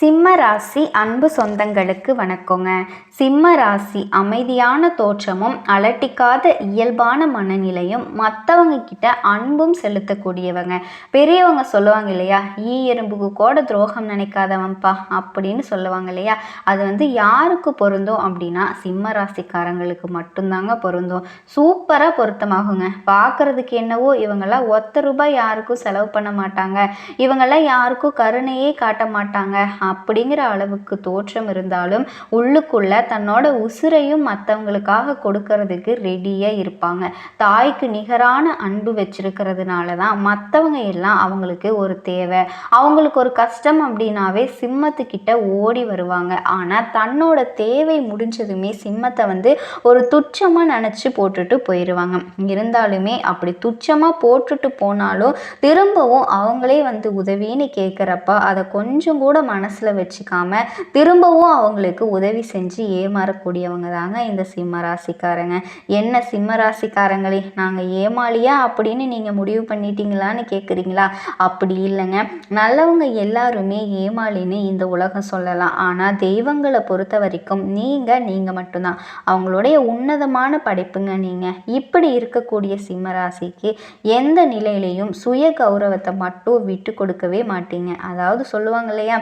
சிம்ம ராசி அன்பு சொந்தங்களுக்கு வணக்கங்க. சிம்ம ராசி அமைதியான தோற்றமும் அலட்டிக்காத இயல்பான மனநிலையும் மற்றவங்க கிட்ட அன்பும் செலுத்தக்கூடியவங்க. பெரியவங்க சொல்லுவாங்க இல்லையா ஈ எறும்புக்கு கூட துரோகம் நினைக்காதவன்ப்பா அப்படின்னு சொல்லுவாங்க இல்லையா. அது வந்து யாருக்கு பொருந்தும் அப்படின்னா சிம்ம ராசிக்காரங்களுக்கு மட்டும்தாங்க பொருந்தும். சூப்பராக பொருத்தமாகுங்க. பார்க்கறதுக்கு என்னவோ இவங்கெல்லாம் ஒத்த ரூபாய் யாருக்கும் செலவு பண்ண மாட்டாங்க. இவங்கெல்லாம் யாருக்கும் கருணையே காட்ட மாட்டாங்க. அப்படிங்கிற அளவுக்கு தோற்றம் இருந்தாலும் உள்ளுக்குள்ள தன்னோட உசுரையும் மற்றவங்களுக்காக கொடுக்கறதுக்கு ரெடியாக இருப்பாங்க. தாய்க்கு நிகரான அன்பு வச்சிருக்கிறதுனால தான் மற்றவங்க எல்லாம் அவங்களுக்கு ஒரு தேவை. அவங்களுக்கு ஒரு கஷ்டம் அப்படின்னாவே சிம்மத்துக்கிட்ட ஓடி வருவாங்க. ஆனால் தன்னோட தேவை முடிஞ்சதுமே சிம்மத்தை வந்து ஒரு துச்சமாக நினச்சி போட்டுட்டு போயிடுவாங்க இருந்தாலுமே அப்படி துச்சமாக போட்டுட்டு போனாலும் திரும்பவும் அவங்களே வந்து உதவின்னு கேட்குறப்ப அதை கொஞ்சம் கூட மனசு மனசில் வச்சுக்காம திரும்பவும் அவங்களுக்கு உதவி செஞ்சு ஏமாறக்கூடியவங்க தாங்க இந்த சிம்ம ராசிக்காரங்க. என்ன சிம்ம ராசிக்காரங்களே நாங்கள் ஏமாளியா அப்படின்னு நீங்கள் முடிவு பண்ணிட்டீங்களான்னு கேட்குறீங்களா அப்படி இல்லைங்க. நல்லவங்க எல்லாருமே ஏமாளின்னு இந்த உலகம் சொல்லலாம். ஆனால் தெய்வங்களை பொறுத்த வரைக்கும் நீங்கள் நீங்கள் மட்டும்தான். அவங்களுடைய உன்னதமான படைப்புங்க நீங்கள் இப்படி இருக்கக்கூடிய சிம்ம ராசிக்கு எந்த நிலையிலையும் சுய கௌரவத்தை மட்டும் விட்டு கொடுக்கவே மாட்டீங்க. அதாவது சொல்லுவாங்க இல்லையா?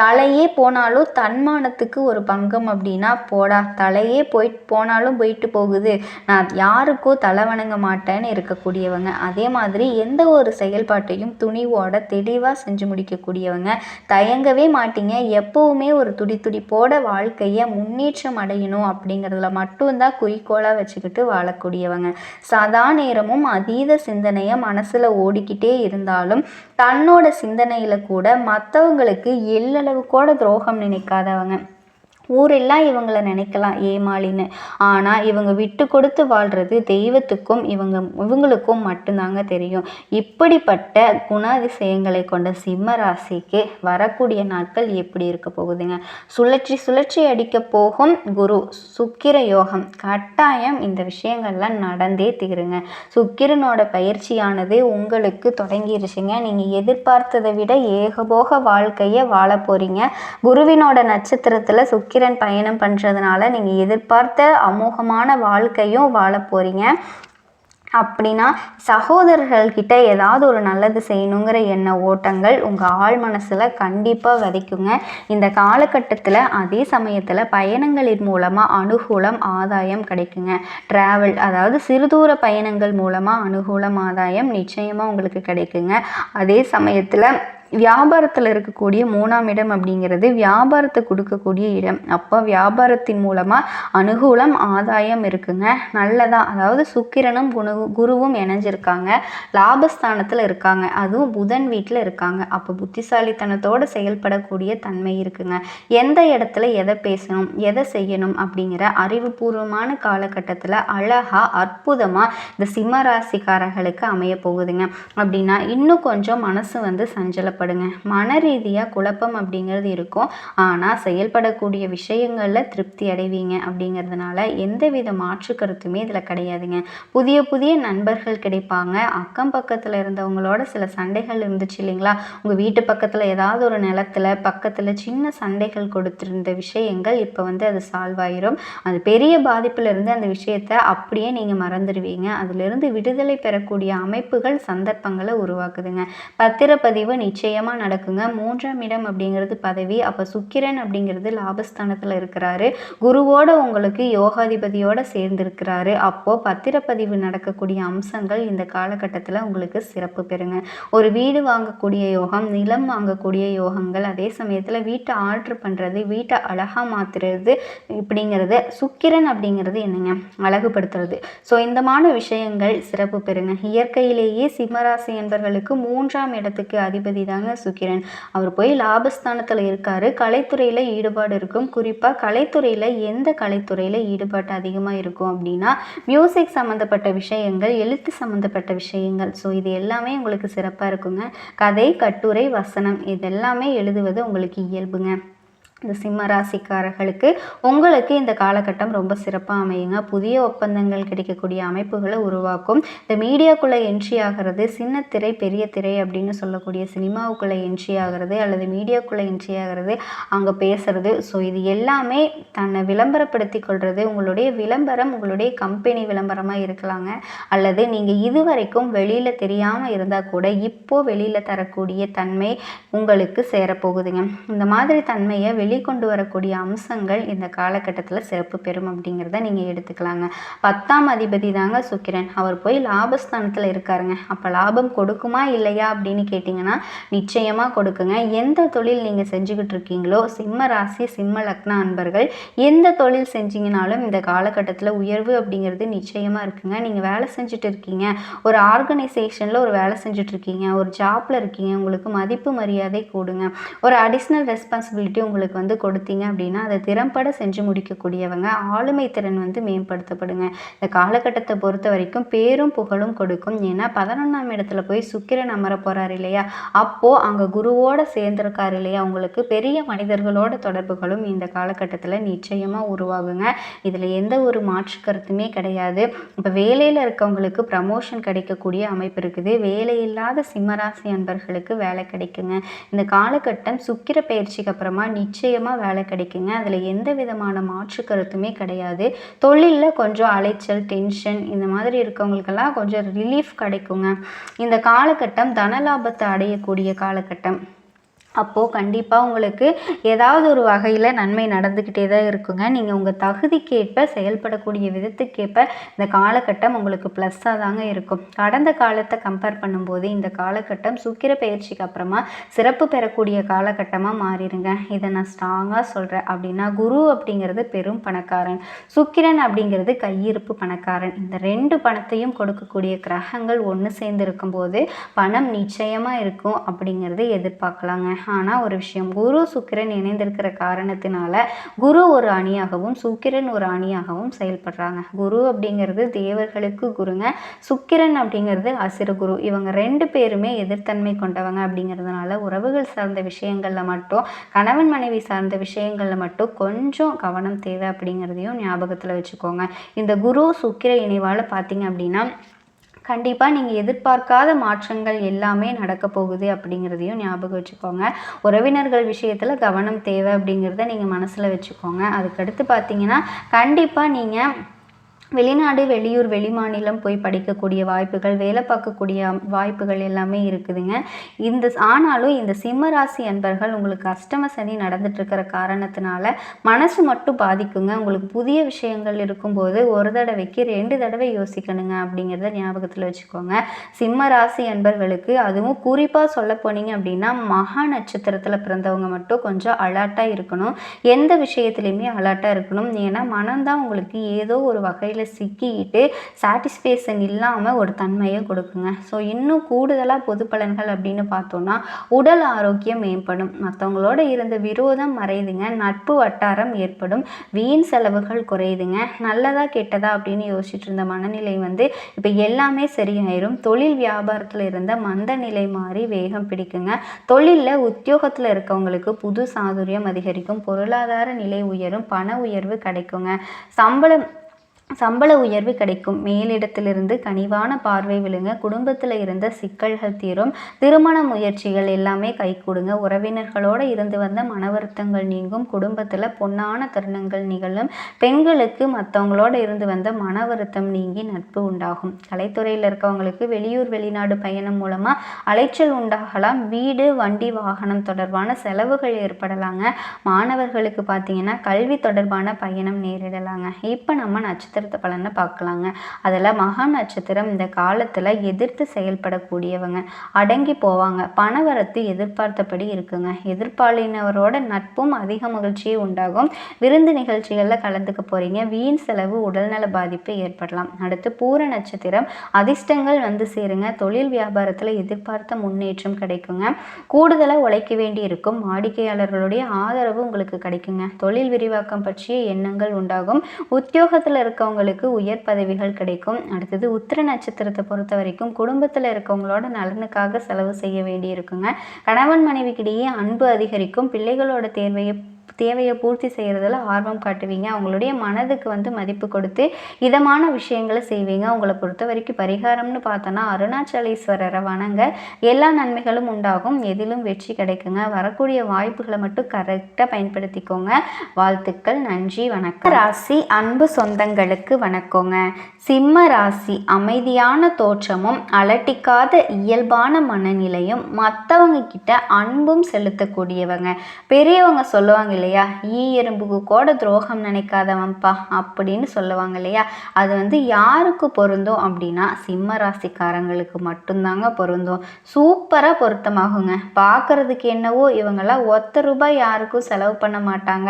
தலையே போனாலும் தன்மானத்துக்கு ஒரு பங்கம் அப்படின்னா போடா. தலையே போயிட்டு போனாலும் போயிட்டு போகுது. நான் யாருக்கோ தலை வணங்க மாட்டேன்னு இருக்கக்கூடியவங்க. அதே மாதிரி எந்த ஒரு செயல்பாட்டையும் துணிவோட தெளிவாக செஞ்சு முடிக்கக்கூடியவங்க. தயங்கவே மாட்டீங்க. எப்போவுமே ஒரு துடி துடிப்போட வாழ்க்கையை முன்னேற்றம் அடையணும் அப்படிங்கிறதுல மட்டும்தான் குறிக்கோளாக வச்சுக்கிட்டு வாழக்கூடியவங்க. சதா நேரமும் அதீத சிந்தனையை மனசில் ஓடிக்கிட்டே இருந்தாலும் தன்னோட சிந்தனையில் கூட மற்றவங்களுக்கு அளவு கூட துரோகம் நினைக்காதவங்க. ஊரெல்லாம் இவங்களை நினைக்கலாம் ஏமாளின்னு. ஆனால் இவங்க விட்டு கொடுத்து வாழ்கிறது தெய்வத்துக்கும் இவங்க இவங்களுக்கும் மட்டும்தாங்க தெரியும். இப்படிப்பட்ட குணாதிசயங்களை கொண்ட சிம்ம ராசிக்கு வரக்கூடிய நாட்கள் எப்படி இருக்க போகுதுங்க? சுழற்சி சுழற்சி அடிக்க போகும் குரு சுக்கிர யோகம். கட்டாயம் இந்த விஷயங்கள்லாம் நடந்தே தீருங்க. சுக்கிரனோட பயிற்சியானது உங்களுக்கு தொடங்கிருச்சுங்க. நீங்கள் எதிர்பார்த்ததை விட ஏகபோக வாழ்க்கையை வாழ போகிறீங்க குருவினோட நட்சத்திரத்தில் சுக்கிர சுக்கிரன் பயணம் பண்ணுறதுனால நீங்கள் எதிர்பார்த்த அமோகமான வாழ்க்கையும் வாழ போகிறீங்க அப்படின்னா சகோதரர்கள்கிட்ட ஏதாவது ஒரு நல்லது செய்யணுங்கிற எண்ண ஓட்டங்கள் உங்கள் ஆழ் மனசில் கண்டிப்பாக விதைக்குங்க. இந்த காலகட்டத்தில் அதே சமயத்தில் பயணங்களின் மூலமாக அனுகூலம் ஆதாயம் கிடைக்குங்க. ட்ராவல் அதாவது சிறுதூர பயணங்கள் மூலமாக அனுகூலம் ஆதாயம் நிச்சயமாக உங்களுக்கு கிடைக்குங்க. அதே சமயத்தில் வியாபாரத்தில் இருக்கக்கூடிய மூணாம் இடம் அப்படிங்கிறது வியாபாரத்தை கொடுக்கக்கூடிய இடம். அப்போ வியாபாரத்தின் மூலமாக அனுகூலம் ஆதாயம் இருக்குங்க. நல்லதா அதாவது சுக்கிரனும் குணு குருவும் இணைஞ்சிருக்காங்க. லாபஸ்தானத்தில் இருக்காங்க. அதுவும் புதன் வீட்டில் இருக்காங்க. அப்போ புத்திசாலித்தனத்தோடு செயல்படக்கூடிய தன்மை இருக்குங்க. எந்த இடத்துல எதை பேசணும் எதை செய்யணும் அப்படிங்கிற அறிவுபூர்வமான காலகட்டத்தில் அழகாக அற்புதமாக இந்த சிம்ம ராசிக்காரர்களுக்கு அமைய போகுதுங்க. அப்படின்னா இன்னும் கொஞ்சம் மனசு வந்து சஞ்சல கவலைப்படுங்க. மன ரீதியாக குழப்பம் அப்படிங்கிறது இருக்கும். ஆனால் செயல்படக்கூடிய விஷயங்களில் திருப்தி அடைவீங்க அப்படிங்கிறதுனால எந்தவித மாற்று கருத்துமே இதில் கிடையாதுங்க. புதிய புதிய நண்பர்கள் கிடைப்பாங்க. அக்கம் பக்கத்தில் இருந்தவங்களோட சில சண்டைகள் இருந்துச்சு இல்லைங்களா? உங்கள் வீட்டு பக்கத்தில் ஏதாவது ஒரு நிலத்தில் பக்கத்தில் சின்ன சண்டைகள் கொடுத்துருந்த விஷயங்கள் இப்போ வந்து அது சால்வ் ஆயிரும். அது பெரிய பாதிப்பில் இருந்து அந்த விஷயத்தை அப்படியே நீங்கள் மறந்துடுவீங்க அதிலிருந்து விடுதலை பெறக்கூடிய அமைப்புகள் சந்தர்ப்பங்களை உருவாக்குதுங்க. பத்திரப்பதிவு நிச்சயம் நிச்சயமாக நடக்குங்க. மூன்றாம் இடம் அப்படிங்கிறது பதவி. அப்போ சுக்கிரன் அப்படிங்கிறது லாபஸ்தானத்தில் இருக்கிறாரு. குருவோட உங்களுக்கு யோகாதிபதியோட சேர்ந்திருக்கிறாரு. அப்போது பத்திரப்பதிவு நடக்கக்கூடிய அம்சங்கள் இந்த காலகட்டத்தில் உங்களுக்கு சிறப்பு பெறுங்க. ஒரு வீடு வாங்கக்கூடிய யோகம் நிலம் வாங்கக்கூடிய யோகங்கள் அதே சமயத்தில் வீட்டை ஆர்டர் பண்ணுறது வீட்டை அழகாக மாற்றுறது இப்படிங்கிறது சுக்கிரன் அப்படிங்கிறது என்னங்க? அழகுபடுத்துறது. ஸோ இந்தமான விஷயங்கள் சிறப்பு பெறுங்க. இயற்கையிலேயே சிம்மராசி என்பவர்களுக்கு மூன்றாம் இடத்துக்கு அதிபதி தான். தாங்க சுக்கிரன். அவர் போய் லாபஸ்தானத்தில் இருக்கார். கலைத்துறையில் ஈடுபாடு இருக்கும். குறிப்பாக கலைத்துறையில் எந்த கலைத்துறையில் ஈடுபாடு அதிகமாக இருக்கும் அப்படின்னா மியூசிக் சம்மந்தப்பட்ட விஷயங்கள் எழுத்து சம்மந்தப்பட்ட விஷயங்கள். ஸோ இது எல்லாமே உங்களுக்கு சிறப்பாக இருக்குங்க. கதை கட்டுரை வசனம் இது எல்லாமே எழுதுவது உங்களுக்கு இயல்புங்க. இந்த சிம்ம ராசிக்காரர்களுக்கு உங்களுக்கு இந்த காலகட்டம் ரொம்ப சிறப்பாக அமையுங்க. புதிய ஒப்பந்தங்கள் கிடைக்கக்கூடிய அமைப்புகளை உருவாக்கும். இந்த மீடியாக்குள்ளே என்ட்ரி ஆகிறது சின்ன திரை பெரிய திரை அப்படின்னு சொல்லக்கூடிய சினிமாவுக்குள்ளே என்ட்ரி ஆகிறது அல்லது மீடியாக்குள்ளே என்ட்ரி ஆகிறது அங்கே பேசுறது. ஸோ இது எல்லாமே தன்னை விளம்பரப்படுத்தி கொள்வது உங்களுடைய விளம்பரம் உங்களுடைய கம்பெனி விளம்பரமாக இருக்கலாங்க. அல்லது நீங்கள் இதுவரைக்கும் வெளியில் தெரியாமல் இருந்தால் கூட இப்போ வெளியில் தரக்கூடிய தன்மை உங்களுக்கு சேரப்போகுதுங்க. இந்த மாதிரி தன்மையை வெளிக்கொண்டு வரக்கூடிய அம்சங்கள் இந்த காலகட்டத்தில் சிறப்பு பெறும் அப்படிங்கிறத நீங்கள் எடுத்துக்கலாங்க. பத்தாம் அதிபதி தாங்க சுக்கிரன். அவர் போய் லாபஸ்தானத்தில் இருக்காருங்க. அப்போ லாபம் கொடுக்குமா இல்லையா அப்படின்னு கேட்டிங்கன்னா நிச்சயமாக கொடுக்குங்க. எந்த தொழில் நீங்கள் செஞ்சுக்கிட்டு இருக்கீங்களோ சிம்ம ராசி சிம்ம லக்ன அன்பர்கள் எந்த தொழில் செஞ்சீங்கனாலும் இந்த காலகட்டத்தில் உயர்வு அப்படிங்கிறது நிச்சயமாக இருக்குங்க. நீங்கள் வேலை செஞ்சுட்டு இருக்கீங்க. ஒரு ஆர்கனைசேஷனில் ஒரு வேலை செஞ்சுட்டு இருக்கீங்க. ஒரு ஜாப்பில் இருக்கீங்க. உங்களுக்கு மதிப்பு மரியாதை கூடுங்க. ஒரு அடிஷ்னல் ரெஸ்பான்சிபிலிட்டி உங்களுக்கு வந்து கொடுத்தீங்க அப்படின்னா அதை திறம்பட செஞ்சு முடிக்கக்கூடியவங்க ஆளுமை திறன் வந்து மேம்படுத்தப்படுங்க. இந்த காலகட்டத்தை பொறுத்த வரைக்கும் பேரும் புகழும் கொடுக்கும். ஏன்னா பதினொன்றாம் இடத்துல போய் சுக்கிரன் அமர போகிறார் இல்லையா? அப்போது அங்கே குருவோட சேர்ந்திருக்காரு இல்லையா? உங்களுக்கு பெரிய மனிதர்களோட தொடர்புகளும் இந்த காலகட்டத்தில் நிச்சயமாக உருவாகுங்க. இதில் எந்த ஒரு மாற்று கருத்துமே கிடையாது. இப்போ வேலையில் இருக்கவங்களுக்கு ப்ரமோஷன் கிடைக்கக்கூடிய அமைப்பு இருக்குது. வேலை இல்லாத சிம்மராசி அன்பர்களுக்கு வேலை கிடைக்குங்க. இந்த காலகட்டம் சுக்கிர பயிற்சிக்கு அப்புறமா நிச்சயமாக வேலை கிடைக்குங்க. அதில் எந்த விதமான மாற்று கருத்துமே கிடையாது. தொழிலில் கொஞ்சம் அலைச்சல் டென்ஷன் இந்த மாதிரி இருக்கவங்களுக்கெல்லாம் கொஞ்சம் ரிலீஃப் கிடைக்குங்க. இந்த காலகட்டம் தனலாபத்தை அடையக்கூடிய காலகட்டம். அப்போது கண்டிப்பாக உங்களுக்கு ஏதாவது ஒரு வகையில் நன்மை நடந்துக்கிட்டே தான் இருக்குங்க. நீங்கள் உங்கள் தகுதிக்கேற்ப செயல்படக்கூடிய விதத்துக்கேற்ப இந்த காலகட்டம் உங்களுக்கு ப்ளஸ்ஸாக தாங்க இருக்கும். கடந்த காலத்தை கம்பேர் பண்ணும்போது இந்த காலகட்டம் சுக்கிர பயிற்சிக்கு அப்புறமா சிறப்பு பெறக்கூடிய காலகட்டமாக மாறிடுங்க. இதை நான் ஸ்ட்ராங்காக சொல்கிறேன் அப்படின்னா குரு அப்படிங்கிறது பெரும் பணக்காரன். சுக்கிரன் அப்படிங்கிறது கையிருப்பு பணக்காரன். இந்த ரெண்டு பணத்தையும் கொடுக்கக்கூடிய கிரகங்கள் ஒன்று சேர்ந்து இருக்கும்போது பணம் நிச்சயமாக இருக்கும் அப்படிங்கிறது எதிர்பார்க்கலாங்க. ஆனால் ஒரு விஷயம். குரு சுக்கிரன் இணைந்திருக்கிற காரணத்தினால குரு ஒரு அணியாகவும் சுக்கிரன் ஒரு அணியாகவும் செயல்படுறாங்க. குரு அப்படிங்கிறது தேவர்களுக்கு குருங்க. சுக்கிரன் அப்படிங்கிறது அசிர குரு. இவங்க ரெண்டு பேருமே எதிர்த்தன்மை கொண்டவங்க அப்படிங்கிறதுனால உறவுகள் சார்ந்த விஷயங்களில் மட்டும் கணவன் மனைவி சார்ந்த விஷயங்களில் மட்டும் கொஞ்சம் கவனம் தேவை அப்படிங்கிறதையும் ஞாபகத்தில் வச்சுக்கோங்க. இந்த குரு சுக்கிர இணைவால் பார்த்தீங்க அப்படின்னா கண்டிப்பாக நீங்கள் எதிர்பார்க்காத மாற்றங்கள் எல்லாமே நடக்க போகுது அப்படிங்கிறதையும் ஞாபகம் வச்சுக்கோங்க. உறவினர்கள் விஷயத்தில் கவனம் தேவை அப்படிங்கிறத நீங்கள் மனசில் வச்சுக்கோங்க. அதுக்கடுத்து பார்த்தீங்கன்னா கண்டிப்பாக நீங்கள் வெளிநாடு வெளியூர் வெளிமாநிலம் போய் படிக்கக்கூடிய வாய்ப்புகள் வேலை பார்க்கக்கூடிய வாய்ப்புகள் எல்லாமே இருக்குதுங்க. இந்த ஆனாலும் இந்த சிம்ம ராசி அன்பர்கள் உங்களுக்கு அஷ்டம சனி நடந்துட்டுருக்கிற காரணத்தினால மனசு மட்டும் பாதிக்குங்க. உங்களுக்கு புதிய விஷயங்கள் இருக்கும்போது ஒரு தடவைக்கு ரெண்டு தடவை யோசிக்கணுங்க அப்படிங்கிறத ஞாபகத்தில் வச்சுக்கோங்க. சிம்ம ராசி அன்பர்களுக்கு அதுவும் குறிப்பாக சொல்ல போனீங்க அப்படின்னா மகா நட்சத்திரத்தில் பிறந்தவங்க மட்டும் கொஞ்சம் அலர்ட்டாக இருக்கணும். எந்த விஷயத்துலையுமே அலர்ட்டாக இருக்கணும். ஏன்னா மனம்தான் உங்களுக்கு ஏதோ ஒரு வகையில் வேலையில் சிக்கிக்கிட்டு சாட்டிஸ்ஃபேக்ஷன் இல்லாமல் ஒரு தன்மையை கொடுக்குங்க. ஸோ இன்னும் கூடுதலாக பொது பலன்கள் அப்படின்னு பார்த்தோன்னா உடல் ஆரோக்கியம் மேம்படும். மற்றவங்களோட இருந்த விரோதம் மறையுதுங்க. நட்பு வட்டாரம் ஏற்படும். வீண் செலவுகள் குறையுதுங்க. நல்லதா கெட்டதா அப்படின்னு யோசிச்சுட்டு இருந்த மனநிலை வந்து இப்போ எல்லாமே சரியாயிரும். தொழில் வியாபாரத்தில் இருந்த மந்த நிலை மாறி வேகம் பிடிக்குங்க. தொழிலில் உத்தியோகத்தில் இருக்கவங்களுக்கு புது சாதுரியம் அதிகரிக்கும். பொருளாதார நிலை உயரும். பண உயர்வு கிடைக்குங்க. சம்பளம் சம்பள உயர்வு கிடைக்கும். மேலிடத்திலிருந்து கனிவான பார்வை விழுங்க. குடும்பத்தில் இருந்த சிக்கல்கள் தீரும். திருமண முயற்சிகள் எல்லாமே கை கொடுங்க. உறவினர்களோடு இருந்து வந்த மன வருத்தங்கள் நீங்கும். குடும்பத்தில் பொன்னான தருணங்கள் நிகழும். பெண்களுக்கு மற்றவங்களோட இருந்து வந்த மன வருத்தம் நீங்கி நட்பு உண்டாகும். கலைத்துறையில் இருக்கவங்களுக்கு வெளியூர் வெளிநாடு பயணம் மூலமாக அலைச்சல் உண்டாகலாம். வீடு வண்டி வாகனம் தொடர்பான செலவுகள் ஏற்படலாங்க. மாணவர்களுக்கு பார்த்தீங்கன்னா கல்வி தொடர்பான பயணம் நேரிடலாங்க. இப்போ நம்ம நட்சத்திர நட்சத்திரத்தை பலனை பார்க்கலாங்க. அதில் மகா நட்சத்திரம் இந்த காலத்தில் எதிர்த்து செயல்படக்கூடியவங்க. அடங்கி போவாங்க. பணவரத்து எதிர்பார்த்தபடி இருக்குங்க. எதிர்பாலினவரோட நட்பும் அதிக மகிழ்ச்சியை உண்டாகும். விருந்து நிகழ்ச்சிகளில் கலந்துக்க போகிறீங்க வீண் செலவு உடல்நல பாதிப்பு ஏற்படலாம். அடுத்து பூர நட்சத்திரம். அதிர்ஷ்டங்கள் வந்து சேருங்க. தொழில் வியாபாரத்தில் எதிர்பார்த்த முன்னேற்றம் கிடைக்குங்க. கூடுதலாக உழைக்க வேண்டி இருக்கும். வாடிக்கையாளர்களுடைய ஆதரவு உங்களுக்கு கிடைக்குங்க. தொழில் விரிவாக்கம் பற்றிய எண்ணங்கள் உண்டாகும். உத்தியோகத்தில் இருக்க இருக்கவங்களுக்கு உயர் பதவிகள் கிடைக்கும். அடுத்தது உத்திர நட்சத்திரத்தை பொறுத்த வரைக்கும் குடும்பத்தில் இருக்கவங்களோட நலனுக்காக செலவு செய்ய வேண்டியிருக்குங்க. கணவன் மனைவிக்கிடையே அன்பு அதிகரிக்கும். பிள்ளைகளோட தேர்வையை தேவையை பூர்த்தி செய்கிறதுல ஆர்வம் காட்டுவீங்க. அவங்களுடைய மனதுக்கு வந்து மதிப்பு கொடுத்து இதமான விஷயங்களை செய்வீங்க. உங்களை பொறுத்த வரைக்கும் பரிகாரம்னு பார்த்தோன்னா அருணாச்சலேஸ்வரரை வணங்க எல்லா நன்மைகளும் உண்டாகும். எதிலும் வெற்றி கிடைக்குங்க. வரக்கூடிய வாய்ப்புகளை மட்டும் கரெக்டாக பயன்படுத்திக்கோங்க. வாழ்த்துக்கள் நன்றி வணக்கம். ராசி அன்பு சொந்தங்களுக்கு வணக்கங்க. சிம்ம ராசி அமைதியான தோற்றமும் அலட்டிக்காத இயல்பான மனநிலையும் மற்றவங்க கிட்ட அன்பும் செலுத்தக்கூடியவங்க. பெரியவங்க சொல்லுவாங்க இல்லையா? ஈ எறும்புக்கு கூட துரோகம் நினைக்காதவன்ப்பா அப்படின்னு சொல்லுவாங்க இல்லையா? அது வந்து யாருக்கு பொருந்தும் அப்படின்னா சிம்ம ராசிக்காரங்களுக்கு மட்டும்தாங்க பொருந்தும். சூப்பராக பொருத்தமாகுங்க. பார்க்கறதுக்கு என்னவோ இவங்கெல்லாம் ஒத்த ரூபாய் யாருக்கும் செலவு பண்ண மாட்டாங்க.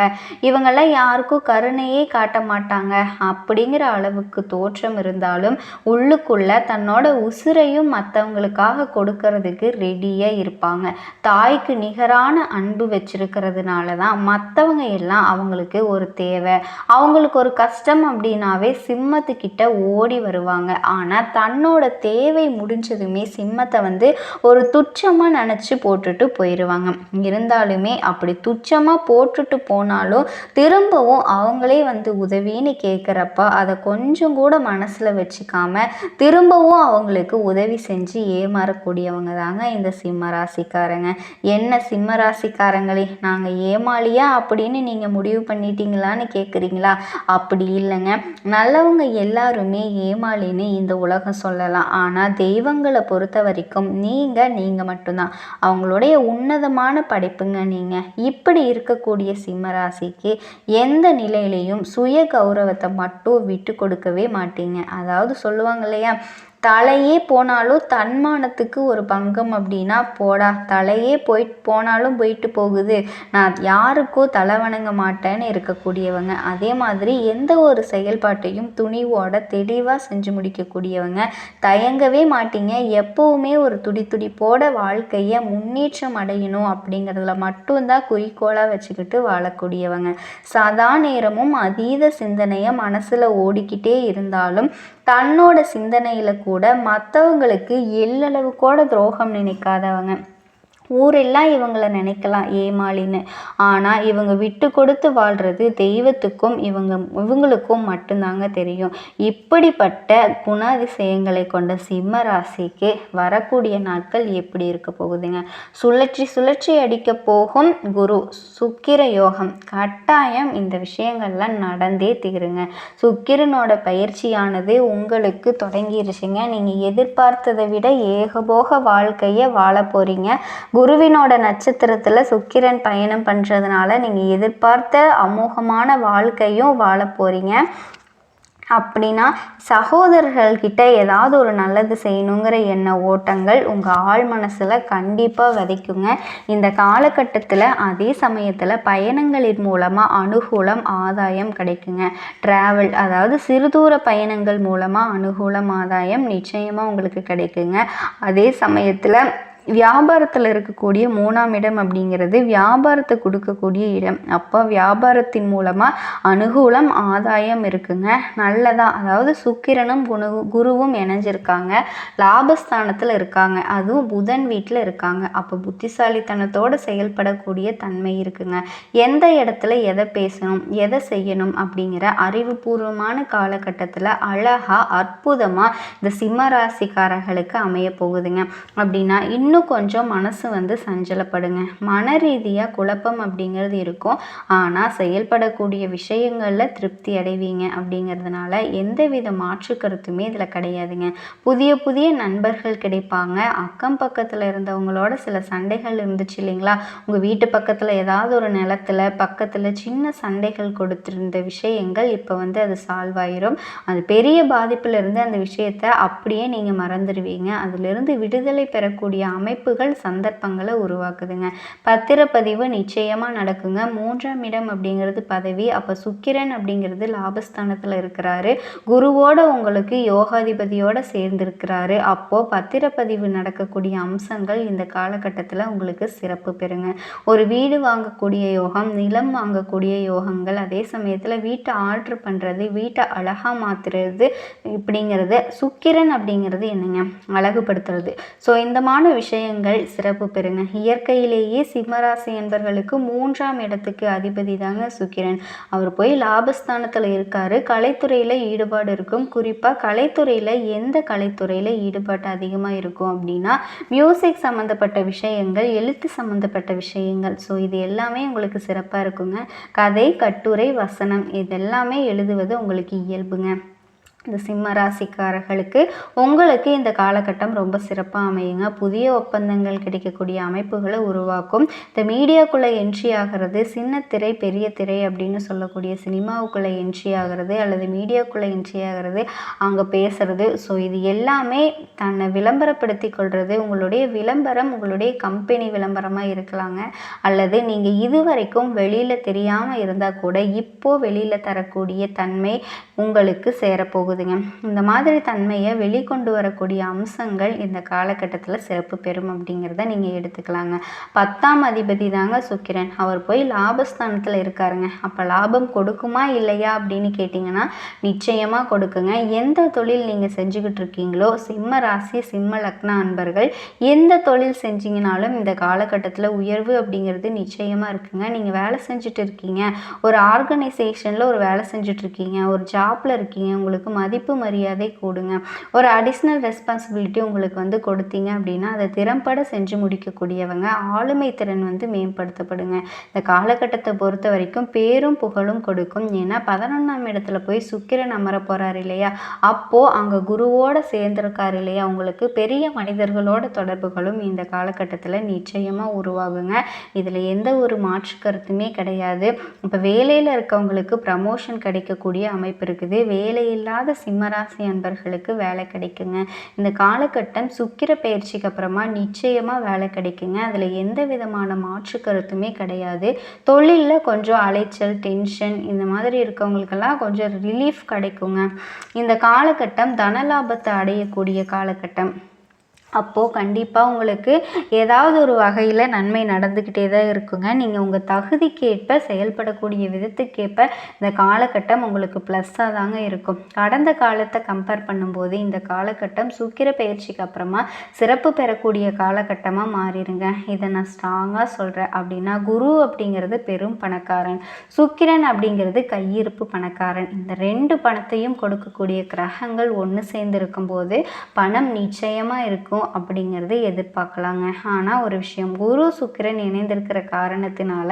இவங்கெல்லாம் யாருக்கும் கருணையே காட்ட மாட்டாங்க. அப்படிங்கிற அளவுக்கு தோற்றம் இருந்தாலும் உள்ளுக்குள்ள தன்னோட உசுரையும் மற்றவங்களுக்காக கொடுக்கறதுக்கு ரெடியாக இருப்பாங்க. தாய்க்கு நிகரான அன்பு வச்சிருக்கிறதுனால தான் மற்றவங்க எல்லாம் அவங்களுக்கு ஒரு தேவை. அவங்களுக்கு ஒரு கஷ்டம் அப்படின்னாவே சிம்மத்துக்கிட்ட ஓடி வருவாங்க. ஆனால் தன்னோட தேவை முடிஞ்சதுமே சிம்மத்தை வந்து ஒரு துச்சமாக நினச்சி போட்டுட்டு போயிடுவாங்க இருந்தாலுமே அப்படி துச்சமாக போட்டுட்டு போனாலும் திரும்பவும் அவங்களே வந்து உதவின்னு கேட்குறப்ப அதை கொஞ்சம் கூட மனசில் வச்சுக்காம திரும்பவும் அவங்களுக்கு உதவி செஞ்சு ஏமாறக்கூடியவங்க தாங்க இந்த சிம்ம ராசிக்காரங்க. என்ன சிம்ம ராசிக்காரங்களே நாங்கள் ஏமாளியா அப்படின்னு நீங்கள் முடிவு பண்ணிட்டீங்களான்னு கேட்குறீங்களா அப்படி இல்லைங்க. நல்லவங்க எல்லாருமே ஏமாளின்னு இந்த உலகம் சொல்லலாம். ஆனால் தெய்வங்களை பொறுத்த வரைக்கும் நீங்கள் நீங்கள் மட்டும்தான். அவங்களுடைய உன்னதமான படைப்புங்க நீங்கள் இப்படி இருக்கக்கூடிய சிம்மராசிக்கு எந்த நிலையிலையும் சுய கௌரவத்தை மட்டும் விட்டு கொடுக்கவே மாட்டீங்க. அதாவது சொல்லுவாங்க இல்லையா? தலையே போனாலும் தன்மானத்துக்கு ஒரு பங்கம் அப்படின்னா போடா. தலையே போயிட்டு போனாலும் போயிட்டு போகுது. நான் யாருக்கோ தலை வணங்க மாட்டேன்னு இருக்கக்கூடியவங்க. அதே மாதிரி எந்த ஒரு செயல்பாட்டையும் துணிவோட தெளிவாக செஞ்சு முடிக்கக்கூடியவங்க. தயங்கவே மாட்டீங்க. எப்போவுமே ஒரு துடி துடிப்போட வாழ்க்கையை முன்னேற்றம் அடையணும் அப்படிங்கிறதுல மட்டும்தான் குறிக்கோளாக வச்சுக்கிட்டு வாழக்கூடியவங்க. சதா நேரமும் அதீத சிந்தனையை மனசில் ஓடிக்கிட்டே இருந்தாலும் தன்னோட சிந்தனையில் கூட மற்றவங்களுக்கு எள்ளளவு கூட துரோகம் நினைக்காதவங்க. ஊரெல்லாம் இவங்களை நினைக்கலாம் ஏமாளின்னு. ஆனால் இவங்க விட்டு கொடுத்து வாழ்கிறது தெய்வத்துக்கும் இவங்க இவங்களுக்கும் மட்டும்தாங்க தெரியும். இப்படிப்பட்ட குணாதிசயங்களை கொண்ட சிம்ம ராசிக்கு வரக்கூடிய நாட்கள் எப்படி இருக்க போகுதுங்க? சுழற்சி சுழற்சி அடிக்க போகும் குரு சுக்கிர யோகம். கட்டாயம் இந்த விஷயங்கள்லாம் நடந்தே தீருங்க. சுக்கிரனோட பயிற்சியானது உங்களுக்கு தொடங்கிருச்சுங்க. நீங்கள் எதிர்பார்த்ததை விட ஏகபோக வாழ்க்கையை வாழ போகிறீங்க குருவினோட நட்சத்திரத்தில் சுக்கிரன் பயணம் பண்ணுறதுனால நீங்கள் எதிர்பார்த்த அமோகமான வாழ்க்கையும் வாழ போகிறீங்க அப்படின்னா சகோதரர்கள்கிட்ட ஏதாவது ஒரு நல்லது செய்யணுங்கிற எண்ண ஓட்டங்கள் உங்கள் ஆள் மனசில் கண்டிப்பாக விதைக்குங்க. இந்த காலகட்டத்தில் அதே சமயத்தில் பயணங்களின் மூலமாக அனுகூலம் ஆதாயம் கிடைக்குங்க. ட்ராவல் அதாவது சிறுதூர பயணங்கள் மூலமாக அனுகூலம் ஆதாயம் நிச்சயமாக உங்களுக்கு கிடைக்குங்க. அதே சமயத்தில் வியாபாரத்தில் இருக்கக்கூடிய மூணாம் இடம் அப்படிங்கிறது வியாபாரத்தை கொடுக்கக்கூடிய இடம். அப்போ வியாபாரத்தின் மூலமாக அனுகூலம் ஆதாயம் இருக்குங்க. நல்லதாக அதாவது சுக்கிரனும் குணு குருவும் இணைஞ்சிருக்காங்க. லாபஸ்தானத்தில் இருக்காங்க. அதுவும் புதன் வீட்டில் இருக்காங்க. அப்போ புத்திசாலித்தனத்தோடு செயல்படக்கூடிய தன்மை இருக்குங்க. எந்த இடத்துல எதை பேசணும் எதை செய்யணும் அப்படிங்கிற அறிவுபூர்வமான காலகட்டத்தில் அழகாக அற்புதமாக இந்த சிம்மராசிக்காரர்களுக்கு அமைய போகுதுங்க. அப்படின்னா இன்னும் இன்னும் கொஞ்சம் மனசு வந்து சஞ்சலப்படுங்க. மன ரீதியாக குழப்பம் அப்படிங்கிறது இருக்கும். ஆனால் செயல்படக்கூடிய விஷயங்களில் திருப்தி அடைவீங்க அப்படிங்கிறதுனால எந்தவித மாற்று கருத்துமே இதில் கிடையாதுங்க. புதிய புதிய நண்பர்கள் கிடைப்பாங்க. அக்கம் பக்கத்தில் இருந்தவங்களோட சில சண்டைகள் இருந்துச்சு இல்லைங்களா? உங்கள் வீட்டு பக்கத்தில் ஏதாவது ஒரு நிலத்தில் பக்கத்தில் சின்ன சண்டைகள் கொடுத்துருந்த விஷயங்கள் இப்போ வந்து அது சால்வ் ஆயிரும். அது பெரிய பாதிப்பில் இருந்து அந்த விஷயத்தை அப்படியே நீங்கள் மறந்துடுவீங்க. அதிலிருந்து விடுதலை பெறக்கூடிய அமை அமைப்புகள் சந்தர்ப்பங்களை உருவாக்குதுங்க. பத்திரப்பதிவு நிச்சயமாக நடக்குங்க. மூன்றாம் இடம் அப்படிங்கிறது பதவி அப்போ சுக்கிரன் அப்படிங்கிறது லாபஸ்தானத்தில் இருக்கிறாரு. குருவோட உங்களுக்கு யோகாதிபதியோட சேர்ந்திருக்கிறாரு. அப்போது பத்திரப்பதிவு நடக்கக்கூடிய அம்சங்கள் இந்த காலகட்டத்தில் உங்களுக்கு சிறப்பு பெறுங்க. ஒரு வீடு வாங்கக்கூடிய யோகம் நிலம் வாங்கக்கூடிய யோகங்கள் அதே சமயத்தில் வீட்டை ஆர்டர் பண்ணுறது வீட்டை அழகாக மாற்றுறது இப்படிங்கிறது சுக்கிரன் அப்படிங்கிறது என்னங்க? அழகுபடுத்துறது. ஸோ இந்தமான விஷயம் விஷயங்கள் சிறப்பு பெறுங்க. இயற்கையிலேயே சிம்மராசி என்பர்களுக்கு மூன்றாம் இடத்துக்கு அதிபதி தாங்க சுக்கிரன். அவர் போய் லாபஸ்தானத்தில் இருக்காரு. கலைத்துறையில் ஈடுபாடு இருக்கும். குறிப்பாக கலைத்துறையில் எந்த கலைத்துறையில் ஈடுபாடு அதிகமாக இருக்கும் அப்படின்னா மியூசிக் சம்மந்தப்பட்ட விஷயங்கள் எழுத்து சம்மந்தப்பட்ட விஷயங்கள். ஸோ இது எல்லாமே உங்களுக்கு சிறப்பாக இருக்குங்க. கதை கட்டுரை வசனம் இதெல்லாமே எழுதுவது உங்களுக்கு இயல்புங்க. இந்த சிம்ம ராசிக்காரர்களுக்கு உங்களுக்கு இந்த காலகட்டம் ரொம்ப சிறப்பாக அமையுங்க. புதிய ஒப்பந்தங்கள் கிடைக்கக்கூடிய அமைப்புகளை உருவாக்கும். இந்த மீடியாக்குள்ளே என்ட்ரி ஆகிறது சின்ன திரை பெரிய திரை அப்படின்னு சொல்லக்கூடிய சினிமாவுக்குள்ளே என்ட்ரி ஆகிறது அல்லது மீடியாக்குள்ளே என்ட்ரி ஆகிறது அங்கே பேசுறது. ஸோ இது எல்லாமே தன்னை விளம்பரப்படுத்தி கொள்வது உங்களுடைய விளம்பரம் உங்களுடைய கம்பெனி விளம்பரமாக இருக்கலாங்க. அல்லது நீங்கள் இதுவரைக்கும் வெளியில் தெரியாமல் இருந்தால் கூட இப்போது வெளியில் தரக்கூடிய தன்மை உங்களுக்கு சேரப்போகுது. போகுதுங்க இந்த மாதிரி தன்மையை வெளிக்கொண்டு வரக்கூடிய அம்சங்கள் இந்த காலகட்டத்தில் சிறப்பு பெறும் அப்படிங்கிறத நீங்கள் எடுத்துக்கலாங்க. பத்தாம் அதிபதி தாங்க சுக்கிரன். அவர் போய் லாபஸ்தானத்தில் இருக்காருங்க. அப்போ லாபம் கொடுக்குமா இல்லையா அப்படின்னு கேட்டிங்கன்னா நிச்சயமாக கொடுக்குங்க. எந்த தொழில் நீங்கள் செஞ்சுக்கிட்டு இருக்கீங்களோ சிம்ம ராசி சிம்ம லக்ன அன்பர்கள் எந்த தொழில் செஞ்சீங்கனாலும் இந்த காலகட்டத்தில் உயர்வு அப்படிங்கிறது நிச்சயமாக இருக்குங்க. நீங்கள் வேலை செஞ்சுட்டு இருக்கீங்க. ஒரு ஆர்கனைசேஷனில் ஒரு வேலை செஞ்சுட்டு இருக்கீங்க. ஒரு ஜாப்பில் இருக்கீங்க. உங்களுக்கு மதிப்பு மரியாதை கூடுங்க. ஒரு அடிஷ்னல் ரெஸ்பான்சிபிலிட்டி உங்களுக்கு வந்து கொடுத்தீங்க அப்படின்னா அதை திறம்பட செஞ்சு முடிக்கக்கூடியவங்க ஆளுமை திறன் வந்து மேம்படுத்தப்படுங்க. இந்த காலகட்டத்தை பொறுத்த வரைக்கும் பேரும் புகழும் கொடுக்கும். ஏன்னா பதினொன்றாம் இடத்துல போய் சுக்கிரன் அமர போகிறார் இல்லையா? அப்போது அங்கே குருவோடு சேர்ந்துருக்கார் இல்லையா? உங்களுக்கு பெரிய மனிதர்களோட தொடர்புகளும் இந்த காலகட்டத்தில் நிச்சயமாக உருவாகுங்க. இதில் எந்த ஒரு மாற்று கருத்துமே கிடையாது. இப்போ வேலையில் இருக்கவங்களுக்கு ப்ரமோஷன் கிடைக்கக்கூடிய அமைப்பு இருக்குது. வேலையில்லாத இல்லாத சிம்மராசி அன்பர்களுக்கு வேலை கிடைக்குங்க. இந்த காலகட்டம் சுக்கிர பயிற்சிக்கு அப்புறமா நிச்சயமாக வேலை கிடைக்குங்க. அதில் எந்த விதமான மாற்று கருத்துமே கிடையாது. தொழிலில் கொஞ்சம் அலைச்சல் டென்ஷன் இந்த மாதிரி இருக்கவங்களுக்கெல்லாம் கொஞ்சம் ரிலீஃப் கிடைக்குங்க. இந்த காலகட்டம் தனலாபத்தை அடையக்கூடிய காலகட்டம். அப்போது கண்டிப்பாக உங்களுக்கு ஏதாவது ஒரு வகையில் நன்மை நடந்துக்கிட்டே தான் இருக்குங்க. நீங்கள் உங்கள் தகுதிக்கேற்ப செயல்படக்கூடிய விதத்துக்கேற்ப இந்த காலகட்டம் உங்களுக்கு ப்ளஸ்ஸாக தாங்க இருக்கும். கடந்த காலத்தை கம்பேர் பண்ணும்போது இந்த காலகட்டம் சுக்கிர பயிற்சிக்கு அப்புறமா சிறப்பு பெறக்கூடிய காலகட்டமாக மாறிடுங்க. இதை நான் ஸ்ட்ராங்காக சொல்கிறேன் அப்படின்னா குரு அப்படிங்கிறது பெரும் பணக்காரன். சுக்கிரன் அப்படிங்கிறது கையிருப்பு பணக்காரன். இந்த ரெண்டு பணத்தையும் கொடுக்கக்கூடிய கிரகங்கள் ஒன்று சேர்ந்து இருக்கும்போது பணம் நிச்சயமாக இருக்கும். இருக்கும் அப்படிங்கிறது எதிர்பார்க்கலாங்க. ஆனால் ஒரு விஷயம் குரு சுக்கிரன் இணைந்திருக்கிற காரணத்தினால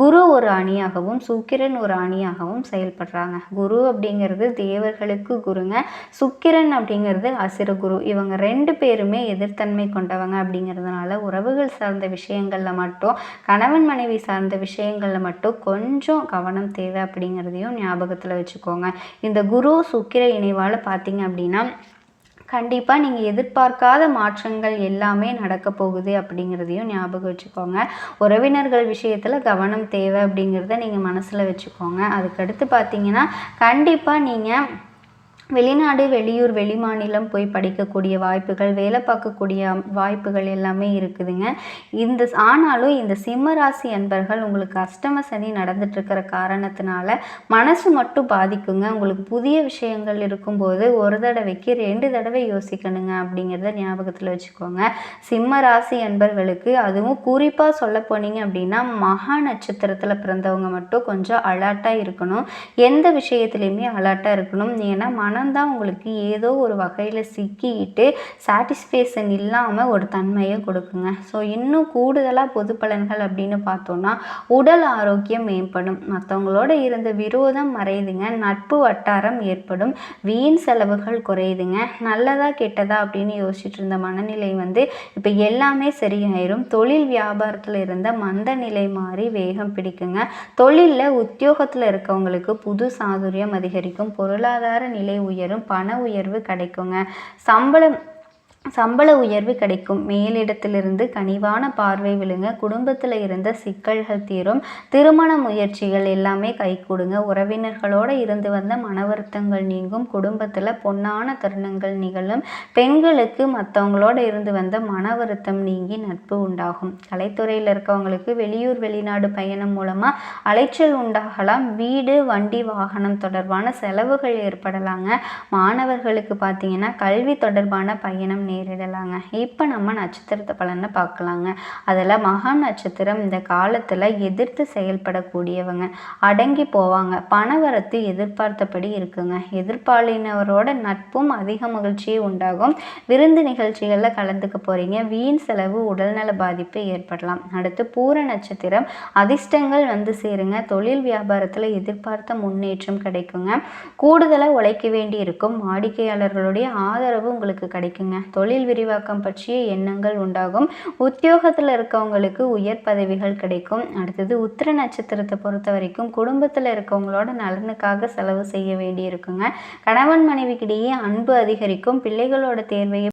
குரு ஒரு அணியாகவும் சுக்கிரன் ஒரு அணியாகவும் செயல்படுறாங்க. குரு அப்படிங்கிறது தேவர்களுக்கு குருங்க. சுக்கிரன் அப்படிங்கிறது அசிர குரு. இவங்க ரெண்டு பேருமே எதிர்த்தன்மை கொண்டவங்க அப்படிங்கிறதுனால உறவுகள் சார்ந்த விஷயங்களில் மட்டும் கணவன் மனைவி சார்ந்த விஷயங்களில் மட்டும் கொஞ்சம் கவனம் தேவை அப்படிங்கிறதையும் ஞாபகத்தில் வச்சுக்கோங்க. இந்த குரு சுக்கிர இணைவால் பார்த்தீங்க அப்படின்னா கண்டிப்பாக நீங்கள் எதிர்பார்க்காத மாற்றங்கள் எல்லாமே நடக்க போகுது அப்படிங்கிறதையும் ஞாபகம் வச்சுக்கோங்க. உறவினர்கள் விஷயத்தில் கவனம் தேவை அப்படிங்கிறத நீங்கள் மனசில் வச்சுக்கோங்க. அதுக்கடுத்து பார்த்தீங்கன்னா கண்டிப்பாக நீங்கள் வெளிநாடு வெளியூர் வெளிமாநிலம் போய் படிக்கக்கூடிய வாய்ப்புகள் வேலை பார்க்கக்கூடிய வாய்ப்புகள் எல்லாமே இருக்குதுங்க. இந்த ஆனாலும் இந்த சிம்மராசி அன்பர்கள் உங்களுக்கு அஷ்டம சனி நடந்துட்டுருக்கிற காரணத்தினால மனசு மட்டும் பாதிக்குங்க. உங்களுக்கு புதிய விஷயங்கள் இருக்கும்போது ஒரு தடவைக்கு ரெண்டு தடவை யோசிக்கணுங்க அப்படிங்கிறத ஞாபகத்தில் வச்சுக்கோங்க. சிம்ம ராசி அன்பர்களுக்கு அதுவும் குறிப்பாக சொல்ல போனீங்க அப்படின்னா மகா நட்சத்திரத்தில் பிறந்தவங்க மட்டும் கொஞ்சம் அலர்ட்டாக இருக்கணும். எந்த விஷயத்துலையுமே அலர்ட்டாக இருக்கணும். ஏன்னா மன பணம்தான் உங்களுக்கு ஏதோ ஒரு வகையில் சிக்கிக்கிட்டு சாட்டிஸ்ஃபேக்ஷன் இல்லாமல் ஒரு தன்மையை கொடுக்குங்க. ஸோ இன்னும் கூடுதலாக பொது பலன்கள் அப்படின்னு பார்த்தோன்னா உடல் ஆரோக்கியம் மேம்படும். மற்றவங்களோட இருந்த விரோதம் மறையுதுங்க. நட்பு வட்டாரம் ஏற்படும். வீண் செலவுகள் குறையுதுங்க. நல்லதா கெட்டதா அப்படின்னு யோசிச்சுட்டு இருந்த மனநிலை வந்து இப்போ எல்லாமே சரியாயிரும். தொழில் வியாபாரத்தில் இருந்த மந்த நிலை மாறி வேகம் பிடிக்குங்க. தொழிலில் உத்தியோகத்தில் இருக்கவங்களுக்கு புது சாதுரியம் அதிகரிக்கும். பொருளாதார நிலை உயரும் பண உயர்வு கிடைக்குங்க. சம்பளம் சம்பள உயர்வு கிடைக்கும். மேலிடத்திலிருந்து கனிவான பார்வை விழுங்க. குடும்பத்தில் இருந்த சிக்கல்கள் தீரும். திருமண முயற்சிகள் எல்லாமே கை கொடுங்க. உறவினர்களோடு இருந்து வந்த மன வருத்தங்கள் நீங்கும். குடும்பத்தில் பொன்னான தருணங்கள் நிகழும். பெண்களுக்கு மற்றவங்களோட இருந்து வந்த மன வருத்தம் நீங்கி நட்பு உண்டாகும். கலைத்துறையில் இருக்கவங்களுக்கு வெளியூர் வெளிநாடு பயணம் மூலமாக அலைச்சல் உண்டாகலாம். வீடு வண்டி வாகனம் தொடர்பான செலவுகள் ஏற்படலாங்க. மாணவர்களுக்கு பார்த்தீங்கன்னா கல்வி தொடர்பான பயணம் நேரிடலாங்க. இப்போ நம்ம நட்சத்திரத்தை பலனை பார்க்கலாங்க அதில் மகா நட்சத்திரம் இந்த காலத்தில் எதிர்த்து செயல்படக்கூடியவங்க. அடங்கி போவாங்க. பணவரத்து எதிர்பார்த்தபடி இருக்குங்க. எதிர்பாலினவரோட நட்பும் அதிக மகிழ்ச்சியை உண்டாகும். விருந்து நிகழ்ச்சிகளில் கலந்துக்க போகிறீங்க வீண் செலவு உடல்நல பாதிப்பு ஏற்படலாம். அடுத்து பூர நட்சத்திரம். அதிர்ஷ்டங்கள் வந்து சேருங்க. தொழில் வியாபாரத்தில் எதிர்பார்த்த முன்னேற்றம் கிடைக்குங்க. கூடுதலாக உழைக்க வேண்டி இருக்கும் வாடிக்கையாளர்களுடைய ஆதரவு உங்களுக்கு கிடைக்குங்க. தொழில் விரிவாக்கம் பற்றிய எண்ணங்கள் உண்டாகும். உத்தியோகத்தில் இருக்கவங்களுக்கு உயர் பதவிகள் கிடைக்கும். அடுத்தது உத்திர நட்சத்திரத்தை பொறுத்த வரைக்கும் குடும்பத்தில் இருக்கவங்களோட நலனுக்காக செலவு செய்ய வேண்டியிருக்குங்க. கணவன் மனைவிக்கிடையே அன்பு அதிகரிக்கும். பிள்ளைகளோட தேர்வையை